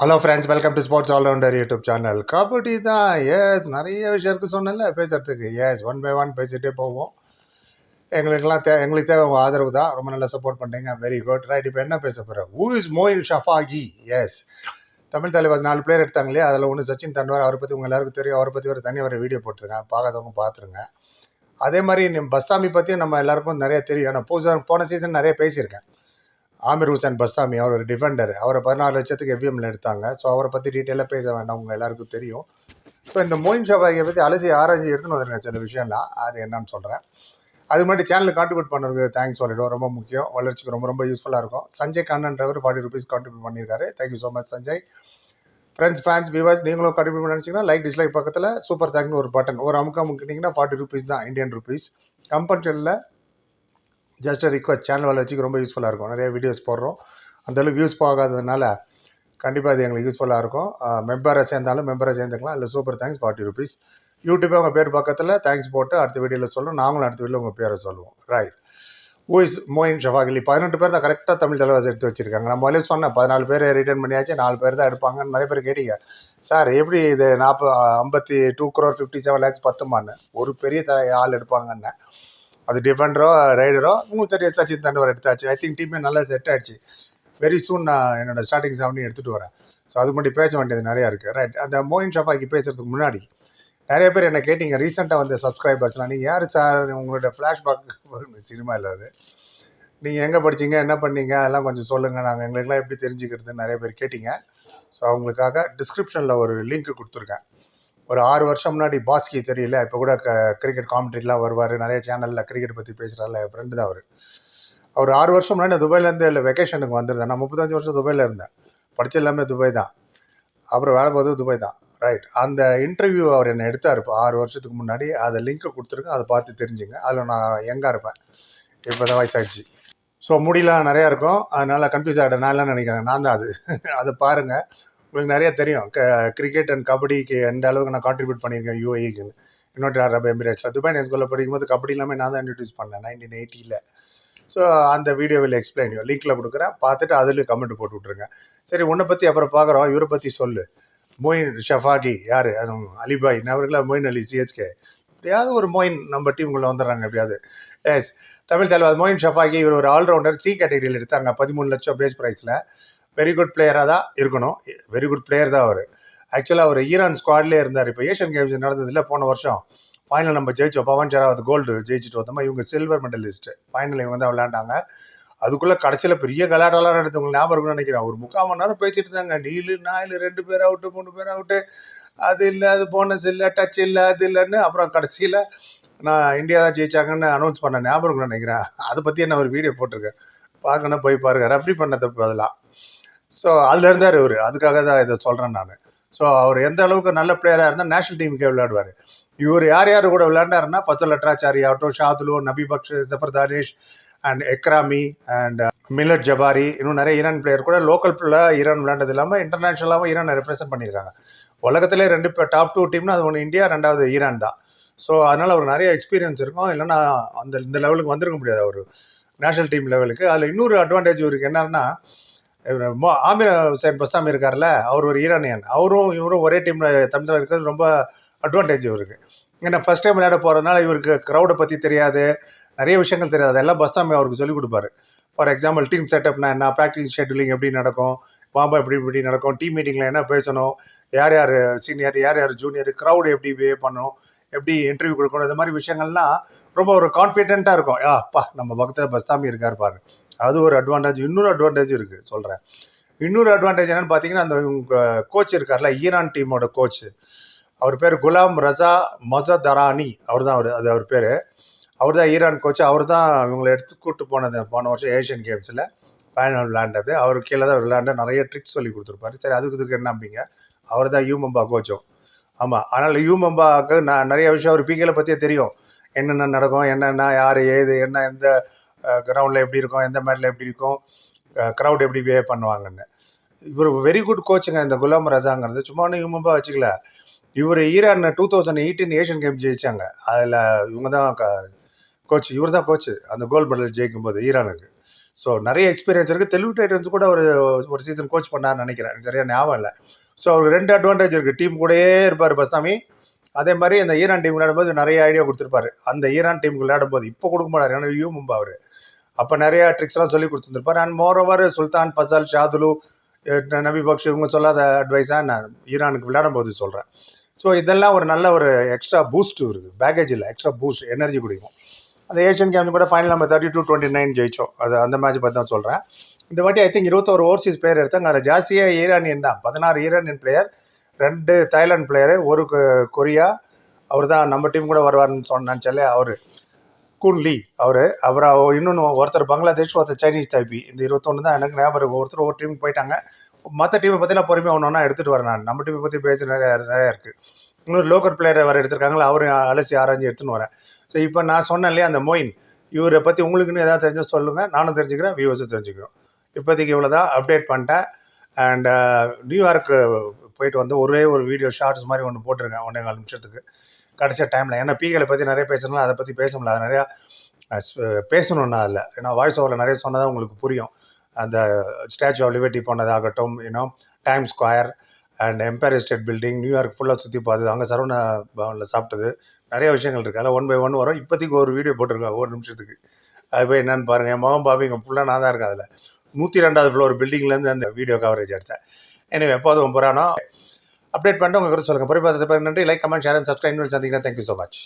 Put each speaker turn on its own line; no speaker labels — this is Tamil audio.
Hello friends welcome to sports allrounder YouTube channel kabaddi தான். எஸ் நிறைய விஷயம் இருக்குது சொன்னேன்ல பேசுகிறதுக்கு எஸ் ஒன் பை ஒன் பேசிகிட்டே போவோம். எங்களுக்கெல்லாம் தே எங்களுக்கு தேவை உங்கள் ஆதரவு தான். ரொம்ப நல்லா சப்போர்ட் பண்ணுறீங்க வெரி குட் ரைட் இப்போ என்ன பேச போகிறேன் who is Moein Shafaghi yes Tamil Thalaivas நாலு பிளேயர் எடுத்தாங்க இல்லையா? அதில் ஒன்று சச்சின் தன்வார். அவரை பற்றி உங்கள் எல்லாருக்கும் தெரியும். அவரை பற்றி ஒரு தனி ஒரு வீடியோ போட்டிருக்கேன் பார்க்காதவங்க பார்த்துருங்க. அதே மாதிரி பஸ்தாமி பற்றியும் நம்ம எல்லாருக்கும் நிறைய தெரியும். நான் போன சீசன் நிறைய பேசியிருக்கேன். ஆமிர் ஹுசேன் பஸ்தாமி அவர் ஒரு டிஃபெண்டர் அவரை பதினாறு லட்சத்துக்கு எவ்விஎம்ல எடுத்தாங்க. ஸோ அவரை பற்றி டீட்டெயிலாக பேச வேண்டாம். உங்கள் எல்லாருக்கும் தெரியும். ஸோ இந்த மோயின் ஷபாயை பற்றி அலசி ஆராய்ச்சி எடுத்துன்னு வந்துருங்க சில விஷயம்லாம். அது என்னன்னு சொல்கிறேன் அது மாதிரி சேனலுக்கு கான்ட்ரிபியூட் பண்ணுறதுக்கு தேங்க்ஸ் சொல்லிடும் ரொம்ப முக்கியம். வளர்ச்சிக்கு ரொம்ப ரொம்ப யூஸ்ஃபுல்லாக இருக்கும். சஞ்சய் கண்ணன்றவர் ஃபார்ட்டி ருபீஸ் கான்ட்ரிபியூட் பண்ணியிருக்காரு. Thank you so much Sanjay. Friends fans viewers நீங்களும் கான்ட்ரிபியூட் நினச்சிங்கன்னா லைக் டிஸ்லைக் பக்கத்தில் சூப்பர் தேங்க்னு ஒரு பட்டன் ஒரு அமுக்கம் அமுக்கிட்டிங்கன்னா ஃபார்ட்டி ருபீஸ் தான் இந்தியன் ருபீஸ் கம்பல்சரியில் ஜஸ்ட் ரிக்வஸ்ட் சேனல் வளர்ச்சிக்கு ரொம்ப யூஸ்ஃபுல்லாக இருக்கும். நிறைய வீடியோஸ் போடுறோம். அந்தளவுக்கு வியூஸ் போகாததுனால கண்டிப்பாக அது எங்களுக்கு யூஸ்ஃபுல்லாக இருக்கும். மெம்பரை சேர்ந்தாலும் மெம்பரை சேர்ந்துக்கலாம். இல்லை சூப்பர் தேங்க்ஸ் ஃபார்ட்டி ருபீஸ் யூடியூப்பே உங்கள் பேர் பக்கத்தில் தேங்க்ஸ் போட்டு அடுத்த வீடியோவில் சொல்லுவோம் நாங்களும் அடுத்த வீடியோவில் உங்கள் பேரை சொல்லுவோம் ரைட் ஊஸ் மோயின் ஷஃபாகிலி பதினெட்டு பேர் தான் கரெக்டாக தமிழ் தலைவாசி எடுத்து வச்சிருக்காங்க. நான் முதல்ல சொன்னேன் பதினாலு பேர் ரிட்டர்ன் பண்ணியாச்சு நாலு பேர் தான் எடுப்பாங்கன்னு நிறைய பேர் கேட்டீங்க. சார் எப்படி இது நாற்பது ஐம்பத்தி two crore fifty seven lakhs பத்துமான்னு? ஒரு பெரிய த ஆள் எடுப்பாங்கன்னு. அது டிஃபெண்டரோ ரைடரோ உங்களுக்கு தெரியும் சச்சின் தண்டவர் எடுத்தாச்சு. ஐ திங்க் டீமே நல்லா செட் ஆயிடுச்சு. வெரி சூன் நான் என்னோட ஸ்டார்டிங் செவனையும் எடுத்துகிட்டு வரேன். ஸோ அது மட்டும் பேச வேண்டியது நிறையா இருக்குது ரைட் அந்த மோயின் ஷஃபாக்கி பேசுகிறதுக்கு முன்னாடி நிறைய பேர் என்ன கேட்டீங்க? ரீசெண்டாக வந்த சப்ஸ்கிரைபர்ஸ்லாம் நீங்கள் யார் சார் உங்களோட ஃப்ளாஷ்பேக் சினிமா அது. நீங்கள் எங்கே படிச்சீங்க? என்ன பண்ணீங்க? அதெல்லாம் கொஞ்சம் சொல்லுங்கள் நாங்கள் எங்களுக்கெல்லாம் எப்படி தெரிஞ்சுக்கிறதுன்னு நிறைய பேர் கேட்டீங்க. ஸோ அவங்களுக்காக டிஸ்கிரிப்ஷனில் ஒரு லிங்க் கொடுத்துருக்கேன். ஒரு ஆறு வருஷம் முன்னாடி பாஸ்கி தெரியல இப்போ கூட க கிரிக்கெட் காமெண்ட்ரிலாம் வருவார் நிறைய சேனலில் கிரிக்கெட் பற்றி பேசுகிறாரில்ல என் ஃப்ரெண்டு தான் அவர். அவர் ஆறு வருஷம் முன்னாடி நான் துபாயிலேருந்து இல்லை வெக்கேஷனுக்கு வந்திருந்தேன் நான் முப்பத்தஞ்சு வருஷம் துபாயில் இருந்தேன். படிச்ச எல்லாமே துபாய் தான். அப்புறம் வேலை பார்த்தது துபாய் தான். ரைட் அந்த இன்டர்வியூ அவர் என்னை எடுத்தார் இப்போ ஆறு வருஷத்துக்கு முன்னாடி. அதை லிங்க்கை கொடுத்துருங்க அதை பார்த்து தெரிஞ்சுங்க. அதில் நான் எங்கே இருப்பேன். இப்போ தான் வயசாகிடுச்சு ஸோ முடியலாம் நிறையா இருக்கும். அதனால் கன்ஃபியூஸ் ஆகிட்டேன் நான் எல்லாம் நினைக்கிறேன்? நான் தான் அது. அதை பாருங்கள் உங்களுக்கு நிறைய தெரியும். க கிரிக்கெட் அண்ட் கபடிக்கு எந்த அளவுக்கு நான் கான்ட்ரிபியூட் பண்ணியிருக்கேன் யூஏக்கு இன்னொரு அரபு எமிரேட்ஸில் துபாய் நேம் படிக்கும்போது கபடி எல்லாமே நான் தான் இன்ட்ரடியூஸ் பண்ணேன் நைன்டீன் எயிட்டியில் ஸோ அந்த வீடியோ வில் எக்ஸ்பிளைன் லிங்க்கில் கொடுக்குறேன். பார்த்துட்டு அதுலேயும் கமெண்ட் போட்டு விட்ருங்க சரி உன்னை பற்றி அப்புறம் பார்க்குறோம். இவரை பற்றி சொல்லு. மொயின் ஷஃபாகி யார்? அலிபாய். நவர்களா மொயின் அலி சிஹெச்கே எப்படியாவது ஒரு மொயின் நம்ம டீமுக்குள்ளே வந்துடுறாங்க எப்படியாவது. எஸ் தமிழ் தலைவர் மொயின் ஷஃபாகி இவர் ஒரு ஆல்ரவுண்டர் சி கேட்டகரியில் எடுத்தாங்க. பதிமூணு லட்சம் பேஸ் ப்ரைஸில் வெரி குட் பிளேயராக தான் இருக்கணும். வெரி குட் பிளேயர் தான் அவர். ஆக்சுவலாக அவர் ஈரான் ஸ்குவாட்லேயே இருந்தார். இப்போ ஏஷியன் கேம்ஸ் நடந்ததில்ல. போன வருஷம் ஃபைனல் நம்ம ஜெயிச்சோம். பவன் சராவத் கோல்டு ஜெயிச்சுட்டு வந்தோமா இவங்க சில்வர் மெடலிஸ்ட்டு ஃபைனல் இவங்க தான் விளையாண்டாங்க. அதுக்குள்ளே கடைசியில் பெரிய கலாட்டெல்லாம் நடத்தவங்க ஞாபகம் இருக்குன்னு நினைக்கிறேன். ஒரு முக்கால் மணி நேரம் பேசிட்டு இருந்தாங்க. நீலு நாலு ரெண்டு பேர் அவுட்டு மூணு பேர் அவுட்டு அது இல்லை அது போனஸ் இல்லை டச் இல்லை அது இல்லைன்னு அப்புறம் கடைசியில் நான் இந்தியா தான் ஜெயிச்சாங்கன்னு அனௌன்ஸ் பண்ண ஞாபகம் இருக்குன்னு நினைக்கிறேன். அதை பற்றி என்ன ஒரு வீடியோ போட்டிருக்கேன். பார்க்கணும் போய் பாருங்கள் ரெஃப்ரி பண்ணதுக்கு பதிலாக ஸோ அதில் இருந்தார் இவர் அதுக்காக தான் இதை சொல்கிறேன் நான். ஸோ அவர் எந்த அளவுக்கு நல்ல பிளேயராக இருந்தால் நேஷனல் டீமுக்கே விளையாடுவார். இவர் யார் யார் கூட விளையாண்டாருன்னா பச்சை லட்ராச்சாரி ஆகட்டும் Shadloui Nabibakhsh Zafardanesh and Ekrami and uh, millet ஜபாரி இன்னும் நிறைய ஈரான் பிளேயர் கூட லோக்கல் பிள்ளை ஈரான் விளையாண்டது இல்லாமல் இன்டர்நேஷ்னலாகவும் ஈரானை ரெப்ரசென்ட் பண்ணியிருக்காங்க. உலகத்திலே ரெண்டு டாப் டூ டீம்னா அது ஒன்று இந்தியா ரெண்டாவது ஈரான் தான். ஸோ அதனால் அவர் நிறைய எக்ஸ்பீரியன்ஸ் இருக்கும். இல்லைன்னா அந்த இந்த லெவலுக்கு வந்திருக்க முடியாது அவர். நேஷனல் டீம் லெவலுக்கு அதில் இன்னொரு அட்வான்டேஜ் இவருக்கு என்னன்னா ஆமிர் ஹுசைன் பஸ்தாமி இருக்கார்ல அவர் ஒரு ஈரானியன். அவரும் இவரும் ஒரே டீமில் தமிழ்நாடு இருக்கிறது ரொம்ப அட்வான்டேஜ் இவருக்கு. ஏன்னா ஃபஸ்ட் டைம் விளையாட போகிறதுனால இவருக்கு க்ரௌடை பற்றி தெரியாது நிறைய விஷயங்கள் தெரியாது. அதெல்லாம் பஸ்தாமி அவருக்கு சொல்லிக் கொடுப்பாரு. ஃபார் எக்ஸாம்பிள் டீம் செட்டப்னா என்ன ப்ராக்டிஸ் ஷெட்யூலிங் எப்படி நடக்கும் பாம்பா எப்படி எப்படி நடக்கும் டீம் மீட்டிங்கில் என்ன பேசணும் யார் யார் சீனியர் யார் யார் ஜூனியர் க்ரௌடு எப்படி பிஹேவ் பண்ணணும் எப்படி இன்டர்வியூ கொடுக்கணும் இந்த மாதிரி விஷயங்கள்லாம் ரொம்ப ஒரு கான்ஃபிடென்ட்டாக இருக்கும். ஆ அப்பா நம்ம பக்கத்தில் பஸ்தாமி இருக்கார் பாரு. அது ஒரு அட்வான்டேஜ் இன்னொரு அட்வான்டேஜ் இருக்குது சொல்கிறேன் இன்னொரு அட்வான்டேஜ் என்னென்னு பார்த்தீங்கன்னா அந்த கோச் இருக்கார்ல ஈரான் டீமோட கோச் அவர் பேர் குலாம் ரசா மசதரானி. அவர் தான் அவர் அது அவர் பேர். அவர் தான் ஈரான் கோச் அவர் தான் இவங்களை எடுத்து கூப்பிட்டு போனது போன வருஷம் ஏஷியன் கேம்ஸில் ஃபைனல் விளையாண்டது. அவர் கீழே தான் விளையாண்ட நிறைய ட்ரிக்ஸ் சொல்லி கொடுத்துருப்பாரு. சரி அதுக்கு இதுக்கு என்னம்பிங்க அவர் தான் யூமம்பா கோச்சும் ஆமாம் அதனால் யூமம்பாவுக்கு நான் நிறைய விஷயம் அவர் பிகேல பற்றியே தெரியும். என்னென்ன நடக்கும் என்னென்ன யார் ஏது என்ன எந்த கிரவுண்டில் எப்படி இருக்கும் எந்த மேட்டில் எப்படி இருக்கும் க்ரௌட் எப்படி பிஹேவ் பண்ணுவாங்கன்னு. இவர் வெரி குட் கோச்சுங்க இந்த குலாம் ரஜாங்கிறது. சும்மா ஒன்றும் யூமம்பா வச்சுக்கல. இவர் Iran two thousand eighteen Asian game ஜெயிச்சாங்க. அதில் இவங்க தான் கோச் இவர் தான் கோச்சு அந்த கோல்டு மெடல் ஜெயிக்கும் போது ஈரானுக்கு. ஸோ நிறைய எக்ஸ்பீரியன்ஸ் இருக்குது தெலுங்கு டைட்டன்ஸ் கூட ஒரு ஒரு சீசன் கோச் பண்ணார்னு நினைக்கிறேன். சரியாக சரியா ஞாபகம் இல்லை. ஸோ அவருக்கு ரெண்டு அட்வான்டேஜ் இருக்குது டீம் கூடயே இருப்பார் பஸ்தாமி. அதே மாதிரி அந்த ஈரான் டீம் விளையாடும்போது நிறைய ஐடியா கொடுத்துருப்பாரு. அந்த ஈரான் டீமுக்கு விளையாடும்போது இப்போ கொடுக்க மாட்டார் ஏன்னா யூ மும்பா அவர். அப்போ நிறைய ட்ரிக்ஸ்லாம் சொல்லி கொடுத்துருப்பார் அண்ட் மோர் ஓவர் சுல்தான் பசால் ஷாதுலு நபி பக்ஷ் இவங்க சொல்லாத அட்வைஸாக நான் ஈரானுக்கு விளையாடும்போது சொல்கிறேன் ஸோ இதெல்லாம் ஒரு நல்ல ஒரு எக்ஸ்ட்ரா பூஸ்ட் இருக்குது பேக்கேஜ் இல்லை எக்ஸ்ட்ரா பூஸ்ட் எனர்ஜி கொடுக்கும். அந்த ஏஷியன் கேம் கூட ஃபைனல் நம்ம தேர்ட்டி டூ டுவெண்ட்டி நைன் ஜெயிச்சோம். அது அந்த மேட்ச் பற்றி தான் சொல்கிறேன் இந்த வாட்டி ஐ திங்க் இருபத்தோரு ஓவர்சீஸ் பிளேயர் எடுத்தாங்க. அதில் ஜாஸ்தியாக ஈரானியன் தான். பதினாறு ஈரானியன் பிளேயர் ரெண்டு தாய்லாந்து பிளேயரு ஒரு கொ- கொரியா அவர் தான் நம்ம டீம் கூட வருவார்னு சொன்னான்னு சொல்லி அவர். கூன் லீ அவர். அப்புறம் அவர் இன்னொன்று ஒருத்தர் பங்களாதேஷ் ஒருத்தர் சைனீஸ் டைப்பி இந்த இருபத்தொன்று தான் எனக்கு ஞாபகம் ஒருத்தர் ஒரு டீமுக்கு போயிட்டாங்க. மற்ற டீமை பற்றிலாம் பொறுமையாக ஒன்று ஒன்றா எடுத்துகிட்டு வரேன் நான். நம்ம டீமை பற்றி பேச்சு நிறையா நிறையா இருக்குது இன்னொரு லோக்கல் பிளேயரை வேறு எடுத்திருக்காங்களா அவரும் அலசி ஆராய்ச்சி எடுத்துன்னு வரேன். ஸோ இப்போ நான் சொன்னேன் இல்லையா அந்த மொயின்? இவரை பற்றி உங்களுக்குன்னு எதாவது தெரிஞ்சால் சொல்லுங்கள் நானும் தெரிஞ்சுக்கிறேன் வியூவர்ஸும் தெரிஞ்சுக்கிறோம். இப்போதைக்கு இவ்வளோ தான் அப்டேட் பண்ணிட்டேன். அண்ட் நியூயார்க்கு uh, uh, போயிட்டு வந்து ஒரே ஒரு வீடியோ ஷார்ட்ஸ் மாதிரி ஒன்று போட்டிருக்கேன் ஒன்றே கால் நிமிஷத்துக்கு. கடைசியாக டைமில் ஏன்னா பீகளை பற்றி நிறைய பேசணும் அதை பற்றி பேச முடியல. அது நிறையா அஹ், ஸ்- பேசணும்னா அதில் ஏன்னா வாய்ஸ் ஓவரில் நிறைய சொன்னதாக உங்களுக்கு புரியும். அந்த ஸ்டாச்சு ஆஃப் லிபர்ட்டி போனதாகட்டும் இன்னும் Times Square and Empire State Building New York ஃபுல்லாக சுற்றி பார்த்தது அங்கே சரவண பவனில் சாப்பிட்டது. நிறைய விஷயங்கள் இருக்குது அதில் ஒன் பை ஒன் வரும். இப்போதைக்கு ஒரு வீடியோ போட்டிருக்கேன் ஒரு நிமிஷத்துக்கு. அது போய் என்னென்னு பாருங்கள் என் மகன் பாபி இங்கே ஃபுல்லாக நான் தான் இருக்கேன் அதில். நூற்றி ரெண்டாவது ஃப்ளோர் பில்டிங்லேருந்து அந்த வீடியோ கவரேஜ் எடுத்தேன். எனவே எப்போதும் புராணம் அப்டேட் பண்ணிட்டு உங்களுக்கு சொல்லுங்கள் பொறுப்பாக நன்றி. Like comment share and subscribe சந்திக்கிறேன். Thank you so much